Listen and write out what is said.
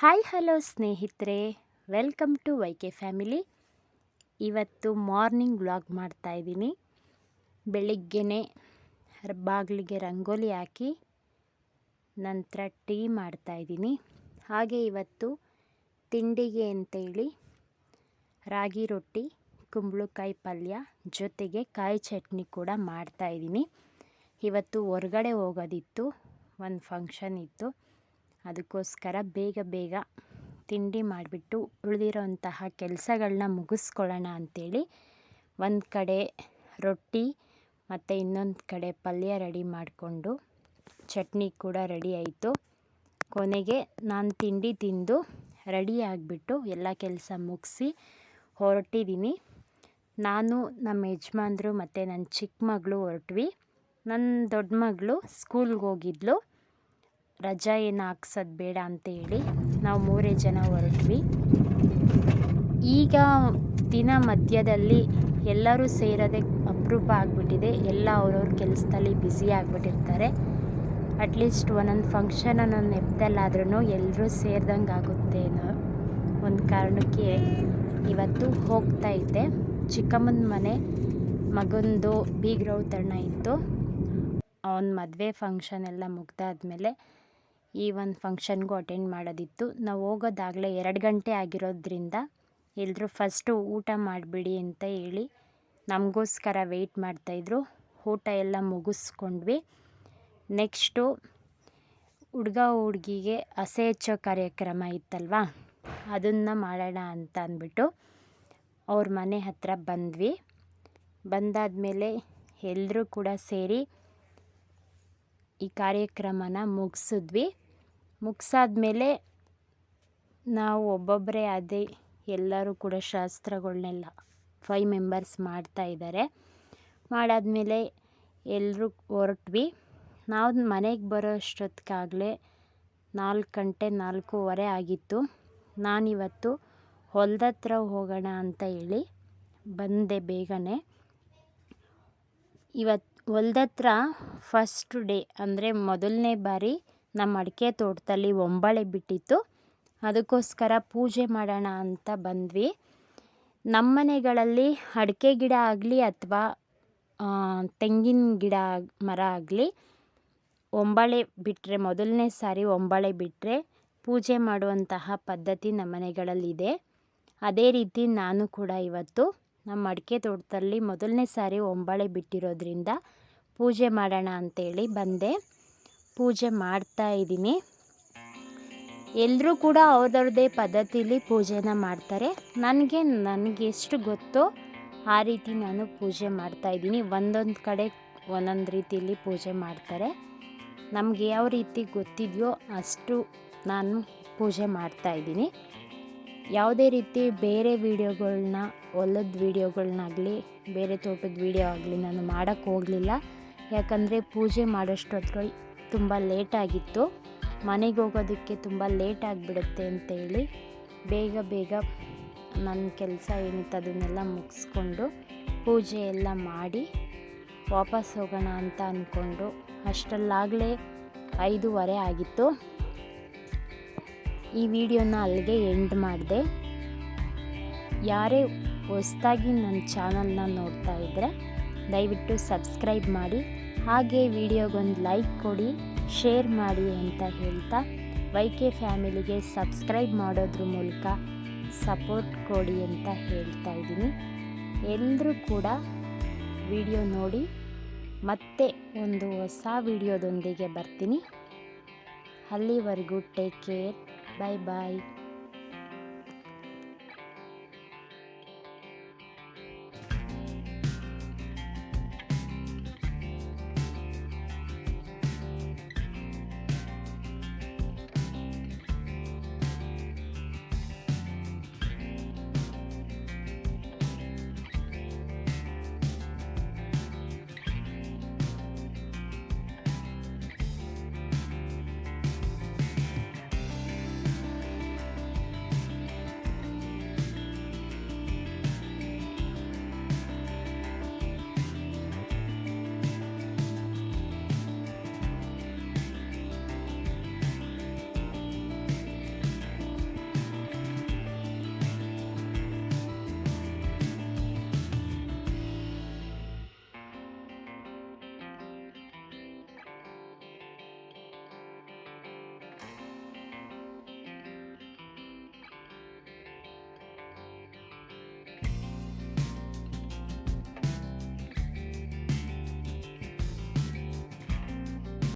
Hi hello ಸ್ನೇಹಿತರೆ, welcome to Y K family. ಇವತ್ತು morning vlog ಮಾಡ್ತಾಯಿದ್ದೀನಿ ಬೆಳಿಗ್ಗೆನೇ ಬಾಗಿಲಿಗೆ ರಂಗೋಲಿ ಹಾಕಿ ನಂತರ ಟೀ ಮಾಡ್ತಾಯಿದ್ದೀನಿ ಹಾಗೆ ಇವತ್ತು ತಿಂಡಿಗೆ ಅಂತೇಳಿ ರಾಗಿ ರೊಟ್ಟಿ, ಕುಂಬಳಕಾಯಿ ಪಲ್ಯ ಜೊತೆಗೆ ಕಾಯಿ ಚಟ್ನಿ ಕೂಡ ಮಾಡ್ತಾಯಿದ್ದೀನಿ ಇವತ್ತು ಹೊರಗಡೆ ಹೋಗೋದಿತ್ತು, ಒಂದು ಫಂಕ್ಷನ್ ಇತ್ತು. ಅದಕ್ಕೋಸ್ಕರ ಬೇಗ ಬೇಗ ತಿಂಡಿ ಮಾಡಿಬಿಟ್ಟು ಉಳಿದಿರೋಂತಹ ಕೆಲಸಗಳನ್ನ ಮುಗಿಸ್ಕೊಳ್ಳೋಣ ಅಂಥೇಳಿ ಒಂದು ಕಡೆ ರೊಟ್ಟಿ ಮತ್ತು ಇನ್ನೊಂದು ಕಡೆ ಪಲ್ಯ ರೆಡಿ ಮಾಡಿಕೊಂಡು ಚಟ್ನಿ ಕೂಡ ರೆಡಿ ಆಯಿತು. ಕೊನೆಗೆ ನಾನು ತಿಂಡಿ ತಿಂದು ರೆಡಿ ಆಗಿಬಿಟ್ಟು ಎಲ್ಲ ಕೆಲಸ ಮುಗಿಸಿ ಹೊರಟಿದ್ದೀನಿ ನಾನು ನಮ್ಮ ಯಜಮಾನ್ರು ಮತ್ತು ನನ್ನ ಚಿಕ್ಕ ಮಗಳು ಹೊರಟ್ವಿ. ನನ್ನ ದೊಡ್ಡ ಮಗಳು ಸ್ಕೂಲ್ಗೆ ಹೋಗಿದ್ಲು. ರಜಾ ಏನು ಹಾಕ್ಸೋದು ಬೇಡ ಅಂತ ಹೇಳಿ ನಾವು ಮೂರೇ ಜನ ಹೊರಟ್ವಿ. ಈಗ ದಿನ ಮಧ್ಯದಲ್ಲಿ ಎಲ್ಲರೂ ಸೇರೋದೇ ಅಪರೂಪ ಆಗಿಬಿಟ್ಟಿದೆ. ಎಲ್ಲ ಅವ್ರವ್ರ ಕೆಲಸದಲ್ಲಿ ಬ್ಯುಸಿ ಆಗಿಬಿಟ್ಟಿರ್ತಾರೆ. ಅಟ್ಲೀಸ್ಟ್ ಒಂದೊಂದು ಫಂಕ್ಷನ್ ಒಂದೊಂದು ನೆಪದಲ್ಲಾದ್ರೂ ಎಲ್ಲರೂ ಸೇರ್ದಂಗೆ ಆಗುತ್ತೆ ಅನ್ನೋ ಒಂದು ಕಾರಣಕ್ಕೆ ಇವತ್ತು ಹೋಗ್ತಾ ಇದ್ದೆ. ಚಿಕ್ಕಮ್ಮನ ಮನೆ, ಮಗಂದು ಬೀಗ್ರೌತಣ್ಣ ಇತ್ತು. ಅವನ ಮದುವೆ ಫಂಕ್ಷನ್ ಎಲ್ಲ ಮುಗ್ದಾದ್ಮೇಲೆ ಈ ಒಂದು ಫಂಕ್ಷನ್ಗೂ ಅಟೆಂಡ್ ಮಾಡೋದಿತ್ತು. ನಾವು ಹೋಗೋದಾಗಲೇ ಎರಡು ಗಂಟೆ ಆಗಿರೋದ್ರಿಂದ ಎಲ್ಲರೂ ಫಸ್ಟು ಊಟ ಮಾಡಿಬಿಡಿ ಅಂತ ಹೇಳಿ ನಮಗೋಸ್ಕರ ವೆಯ್ಟ್ ಮಾಡ್ತಾಯಿದ್ರು ಊಟ ಎಲ್ಲ ಮುಗಿಸ್ಕೊಂಡ್ವಿ. ನೆಕ್ಸ್ಟು ಹುಡ್ಗ ಹುಡುಗಿಗೆ ಹಸೆ ಹೆಚ್ಚೋ ಕಾರ್ಯಕ್ರಮ ಇತ್ತಲ್ವ? ಅದನ್ನು ಮಾಡೋಣ ಅಂತ ಅಂದ್ಬಿಟ್ಟು ಅವ್ರ ಮನೆ ಹತ್ರ ಬಂದ್ವಿ. ಬಂದಾದಮೇಲೆ ಎಲ್ಲರೂ ಕೂಡ ಸೇರಿ ಈ ಕಾರ್ಯಕ್ರಮನ ಮುಗಿಸಿದ್ವಿ. ಮುಗಿಸಾದ್ಮೇಲೆ ನಾವು ಒಬ್ಬೊಬ್ಬರೇ ಅದೇ ಎಲ್ಲರೂ ಕೂಡ ಶಾಸ್ತ್ರಗಳನ್ನೆಲ್ಲ ಫೈವ್ ಮೆಂಬರ್ಸ್ ಮಾಡ್ತಾ ಇದ್ದಾರೆ ಮಾಡಾದಮೇಲೆ ಎಲ್ಲರೂ ಹೊರಟ್ವಿ. ನಾವು ಮನೆಗೆ ಬರೋ ಅಷ್ಟೊತ್ತಿಗಾಗಲೇ ನಾಲ್ಕು ಗಂಟೆ ನಾಲ್ಕೂವರೆ ಆಗಿತ್ತು. ನಾನಿವತ್ತು ಹೊಲದತ್ರ ಹೋಗೋಣ ಅಂತ ಹೇಳಿ ಬಂದೆ ಬೇಗನೆ. ಇವತ್ತು ಹೊಲ್ದತ್ರ ಫಸ್ಟ್ ಡೇ ಅಂದರೆ ಮೊದಲನೇ ಬಾರಿ ನಮ್ಮ ಅಡಿಕೆ ತೋಟದಲ್ಲಿ ಒಂಬಳೆ ಬಿಟ್ಟಿತ್ತು. ಅದಕ್ಕೋಸ್ಕರ ಪೂಜೆ ಮಾಡೋಣ ಅಂತ ಬಂದ್ವಿ. ನಮ್ಮ ಮನೆಗಳಲ್ಲಿ ಅಡಿಕೆ ಗಿಡ ಆಗಲಿ ಅಥವಾ ತೆಂಗಿನ ಗಿಡ ಮರ ಆಗಲಿ ಒಂಬಳೆ ಬಿಟ್ಟರೆ ಮೊದಲನೇ ಸಾರಿ ಒಂಬಳೆ ಬಿಟ್ಟರೆ ಪೂಜೆ ಮಾಡುವಂತಹ ಪದ್ಧತಿ ನಮ್ಮ ಮನೆಗಳಲ್ಲಿದೆ. ಅದೇ ರೀತಿ ನಾನು ಕೂಡ ಇವತ್ತು ನಮ್ಮ ಅಡಿಕೆ ತೋಟದಲ್ಲಿ ಮೊದಲನೇ ಸಾರಿ ಒಂಬಳೆ ಬಿಟ್ಟಿರೋದ್ರಿಂದ ಪೂಜೆ ಮಾಡೋಣ ಅಂತೇಳಿ ಬಂದೆ. ಪೂಜೆ ಮಾಡ್ತಾ ಇದ್ದೀನಿ. ಎಲ್ಲರೂ ಕೂಡ ಅವ್ರದ್ದೇ ಪದ್ಧತಿಲಿ ಪೂಜೆನ ಮಾಡ್ತಾರೆ. ನನಗೆ ನನಗೆ ಎಷ್ಟು ಗೊತ್ತೋ ಆ ರೀತಿ ನಾನು ಪೂಜೆ ಮಾಡ್ತಾ ಇದ್ದೀನಿ. ಒಂದೊಂದು ಕಡೆ ಒಂದೊಂದು ರೀತಿಯಲ್ಲಿ ಪೂಜೆ ಮಾಡ್ತಾರೆ. ನಮಗೆ ಯಾವ ರೀತಿ ಗೊತ್ತಿದೆಯೋ ಅಷ್ಟು ನಾನು ಪೂಜೆ ಮಾಡ್ತಾ ಇದ್ದೀನಿ. ಯಾವುದೇ ರೀತಿ ಬೇರೆ ವೀಡಿಯೋಗಳನ್ನ ಹೊಲದ ವೀಡಿಯೋಗಳನ್ನಾಗಲಿ ಬೇರೆ ತೋಟದ ವೀಡಿಯೋ ಆಗಲಿ ನಾನು ಮಾಡೋಕ್ಕೆ ಹೋಗಲಿಲ್ಲ. ಯಾಕಂದರೆ ಪೂಜೆ ಮಾಡೋಷ್ಟೊತ್ತು ತುಂಬ ಲೇಟಾಗಿತ್ತು ಮನೆಗೆ ಹೋಗೋದಕ್ಕೆ ತುಂಬ ಲೇಟ್ ಆಗಿಬಿಡುತ್ತೆ ಅಂತೇಳಿ ಬೇಗ ಬೇಗ ನನ್ನ ಕೆಲಸ ಏನಿತ್ತು ಅದನ್ನೆಲ್ಲ ಮುಗಿಸ್ಕೊಂಡು ಪೂಜೆ ಎಲ್ಲ ಮಾಡಿ ವಾಪಸ್ ಹೋಗೋಣ ಅಂತ ಅಂದ್ಕೊಂಡು ಅಷ್ಟರಲ್ಲಾಗಲೇ ಐದೂವರೆ ಆಗಿತ್ತು. ಈ ವಿಡಿಯೋನ ಅಲ್ಲಿಗೆ ಎಂಡ್ ಮಾಡಿದೆ. ಯಾರೇ ಹೊಸ್ದಾಗಿ ನನ್ನ ಚಾನಲ್ನ ನೋಡ್ತಾ ಇದ್ದರೆ ದಯವಿಟ್ಟು ಸಬ್ಸ್ಕ್ರೈಬ್ ಮಾಡಿ. ಹಾಗೆ ವಿಡಿಯೋಗೊಂದು ಲೈಕ್ ಕೊಡಿ, ಶೇರ್ ಮಾಡಿ ಅಂತ ಹೇಳ್ತಾ ವೈ ಕೆ ಫ್ಯಾಮಿಲಿಗೆ ಸಬ್ಸ್ಕ್ರೈಬ್ ಮಾಡೋದ್ರ ಮೂಲಕ ಸಪೋರ್ಟ್ ಕೊಡಿ ಅಂತ ಹೇಳ್ತಾ ಇದ್ದೀನಿ. ಎಲ್ಲರೂ ಕೂಡ ವಿಡಿಯೋ ನೋಡಿ, ಮತ್ತೆ ಒಂದು ಹೊಸ ವಿಡಿಯೋದೊಂದಿಗೆ ಬರ್ತೀನಿ. ಅಲ್ಲಿವರೆಗೂ ಟೇಕ್ ಕೇರ್ ಬಾಯ್ ಬಾಯ್